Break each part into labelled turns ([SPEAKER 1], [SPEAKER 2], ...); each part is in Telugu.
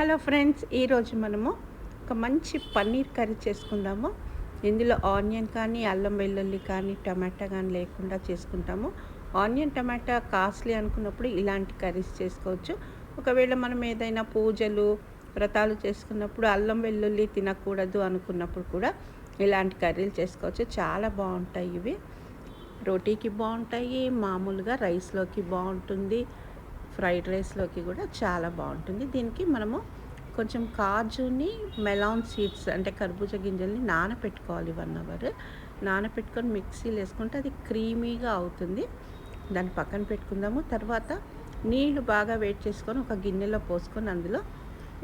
[SPEAKER 1] హలో ఫ్రెండ్స్ ఈరోజు మనము ఒక మంచి పన్నీర్ కర్రీ చేసుకుందాము. ఇందులో ఆనియన్ కానీ అల్లం వెల్లుల్లి కానీ టమాటా కానీ లేకుండా చేసుకుంటాము. ఆనియన్ టమాటా కాస్ట్లీ అనుకున్నప్పుడు ఇలాంటి కర్రీస్ చేసుకోవచ్చు. ఒకవేళ మనం ఏదైనా పూజలు వ్రతాలు చేసుకున్నప్పుడు అల్లం వెల్లుల్లి తినకూడదు అనుకున్నప్పుడు కూడా ఇలాంటి కర్రీలు చేసుకోవచ్చు. చాలా బాగుంటాయి ఇవి. రోటీకి బాగుంటాయి మామూలుగా రైస్లోకి బాగుంటుంది. ఫ్రైడ్ రైస్లోకి కూడా చాలా బాగుంటుంది. దీనికి మనము కొంచెం కాజుని మెలాన్ సీడ్స్ అంటే కర్బూజ గింజల్ని నానపెట్టుకోవాలి వన్ అవర్. నానపెట్టుకొని మిక్సీలో వేసుకుంటే అది క్రీమీగా అవుతుంది. దాన్ని పక్కన పెట్టుకుందాము. తర్వాత నీళ్ళు బాగా వేడి చేసుకొని ఒక గిన్నెలో పోసుకొని అందులో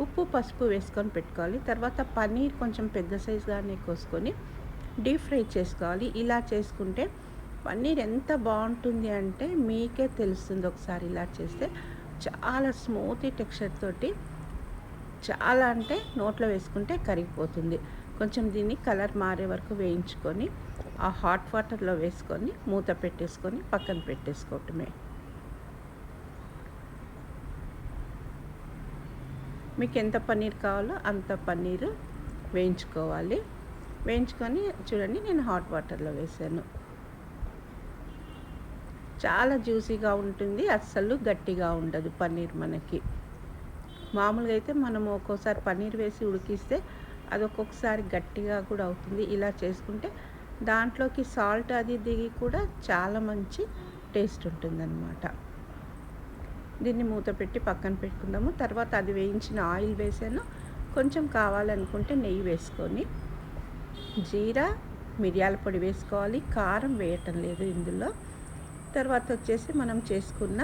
[SPEAKER 1] ఉప్పు పసుపు వేసుకొని పెట్టుకోవాలి. తర్వాత పన్నీర్ కొంచెం పెద్ద సైజుగానే కోసుకొని డీప్ ఫ్రై చేసుకోవాలి. ఇలా చేసుకుంటే పన్నీర్ ఎంత బాగుంటుంది అంటే మీకే తెలుస్తుంది ఒకసారి ఇలా చేస్తే. చాలా స్మూతీ టెక్స్చర్ తోటి చాలా అంటే నోట్లో వేసుకుంటే కరిగిపోతుంది. కొంచెం దీన్ని కలర్ మారే వరకు వేయించుకొని ఆ హాట్ వాటర్లో వేసుకొని మూత పెట్టేసుకొని పక్కన పెట్టేసుకోవటమే. మీకు ఎంత పన్నీర్ కావాలో అంత పన్నీరు వేయించుకోవాలి. వేయించుకొని చూడండి నేను హాట్ వాటర్లో వేసాను. చాలా జ్యూసీగా ఉంటుంది అస్సలు గట్టిగా ఉండదు పన్నీర్ మనకి. మామూలుగా అయితే మనము ఒక్కోసారి పన్నీర్ వేసి ఉడికిస్తే అది ఒక్కొక్కసారి గట్టిగా కూడా అవుతుంది. ఇలా చేసుకుంటే దాంట్లోకి సాల్ట్ అది దిగి కూడా చాలా మంచి టేస్ట్ ఉంటుందన్నమాట. దీన్ని మూత పెట్టి పక్కన పెట్టుకుందాము. తర్వాత అది వేయించిన ఆయిల్ వేసాను. కొంచెం కావాలనుకుంటే నెయ్యి వేసుకొని జీరా మిరియాల పొడి వేసుకోవాలి. కారం వేయటం లేదు ఇందులో. తర్వాత వచ్చేసి మనం చేసుకున్న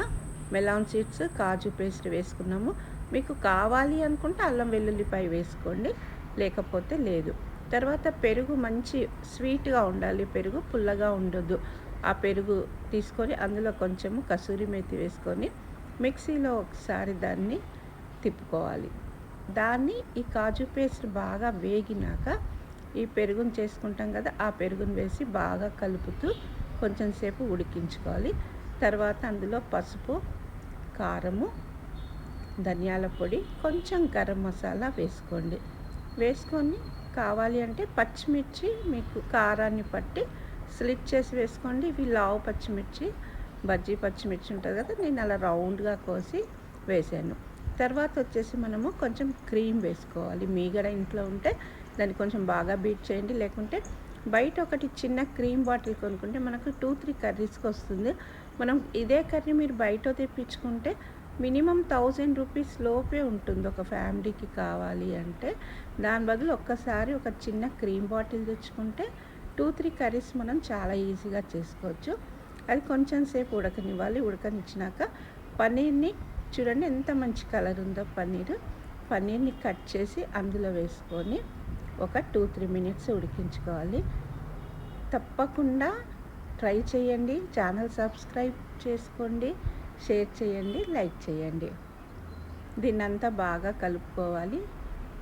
[SPEAKER 1] మెలాన్ సీడ్స్ కాజు పేస్ట్ వేసుకున్నాము. మీకు కావాలి అనుకుంటే అల్లం వెల్లుల్లిపాయ వేసుకోండి లేకపోతే లేదు. తర్వాత పెరుగు మంచి స్వీట్గా ఉండాలి పెరుగు పుల్లగా ఉండదు ఆ పెరుగు తీసుకొని అందులో కొంచెము కసూరి మేతి వేసుకొని మిక్సీలో ఒకసారి దాన్ని తిప్పుకోవాలి. దాన్ని ఈ కాజు పేస్ట్ బాగా వేగినాక ఈ పెరుగును చేసుకుంటాం కదా ఆ పెరుగును వేసి బాగా కలుపుతూ కొంచెం సేపు ఉడికించుకోవాలి. తర్వాత అందులో పసుపు కారము ధనియాల పొడి కొంచెం గరం మసాలా వేసుకోండి. వేసుకొని కావాలి అంటే పచ్చిమిర్చి మీకు కారాన్ని పట్టి స్లిట్ చేసి వేసుకోండి. ఇవి లావు పచ్చిమిర్చి బజ్జీ పచ్చిమిర్చి ఉంటుంది కదా నేను అలా రౌండ్గా కోసి వేసాను. తర్వాత వచ్చేసి మనము కొంచెం క్రీమ్ వేసుకోవాలి. మీగడ ఇంట్లో ఉంటే దాన్ని కొంచెం బాగా బీట్ చేయండి. లేకుంటే బయట ఒకటి చిన్న క్రీమ్ బాటిల్ కొనుక్కుంటే మనకు టూ త్రీ కర్రీస్కి వస్తుంది. మనం ఇదే కర్రీ మీరు బయట తెప్పించుకుంటే మినిమం థౌజండ్ రూపీస్ లోపే ఉంటుంది ఒక ఫ్యామిలీకి కావాలి అంటే. దాని బదులు ఒక్కసారి ఒక చిన్న క్రీమ్ బాటిల్ తెచ్చుకుంటే టూ త్రీ కర్రీస్ మనం చాలా ఈజీగా చేసుకోవచ్చు. అది కొంచెం సేపు ఉడకనివ్వాలి. ఉడకనిచ్చినాక పన్నీర్ని చూడండి ఎంత మంచి కలర్ ఉందో పన్నీర్. పన్నీర్ని కట్ చేసి అందులో వేసుకొని ఒక టూ త్రీ మినిట్స్ ఉడికించుకోవాలి. తప్పకుండా ట్రై చేయండి. ఛానల్ సబ్స్క్రైబ్ చేసుకోండి. షేర్ చేయండి. లైక్ చేయండి. దీన్నంతా బాగా కలుపుకోవాలి.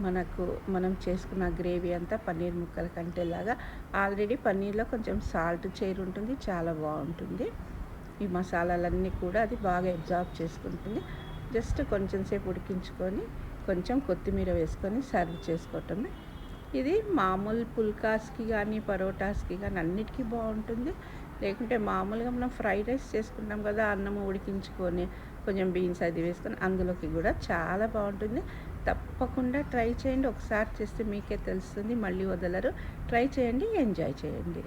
[SPEAKER 1] మనకు మనం చేసుకున్న గ్రేవీ అంతా పన్నీర్ ముక్కల కంటేలాగా. ఆల్రెడీ పన్నీర్లో కొంచెం సాల్ట్ చేరుంటుంది చాలా బాగుంటుంది. ఈ మసాలాలన్నీ కూడా అది బాగా అబ్జార్బ్ చేసుకుంటుంది. జస్ట్ కొంచెం సేపు ఉడికించుకొని కొంచెం కొత్తిమీర వేసుకొని సర్వ్ చేసుకోవటమే ఇది మామూలు పుల్కాస్కి కానీ పరోటాస్కి కానీ అన్నిటికీ బాగుంటుంది. లేకుంటే మామూలుగా మనం ఫ్రైడ్ రైస్ చేసుకుంటాం కదా అన్నం ఉడికించుకొని కొంచెం బీన్స్ అది వేసుకొని అందులోకి కూడా చాలా బాగుంటుంది. తప్పకుండా ట్రై చేయండి. ఒకసారి చేస్తే మీకే తెలుస్తుంది. మళ్ళీ వదలరు. ట్రై చేయండి. ఎంజాయ్ చేయండి.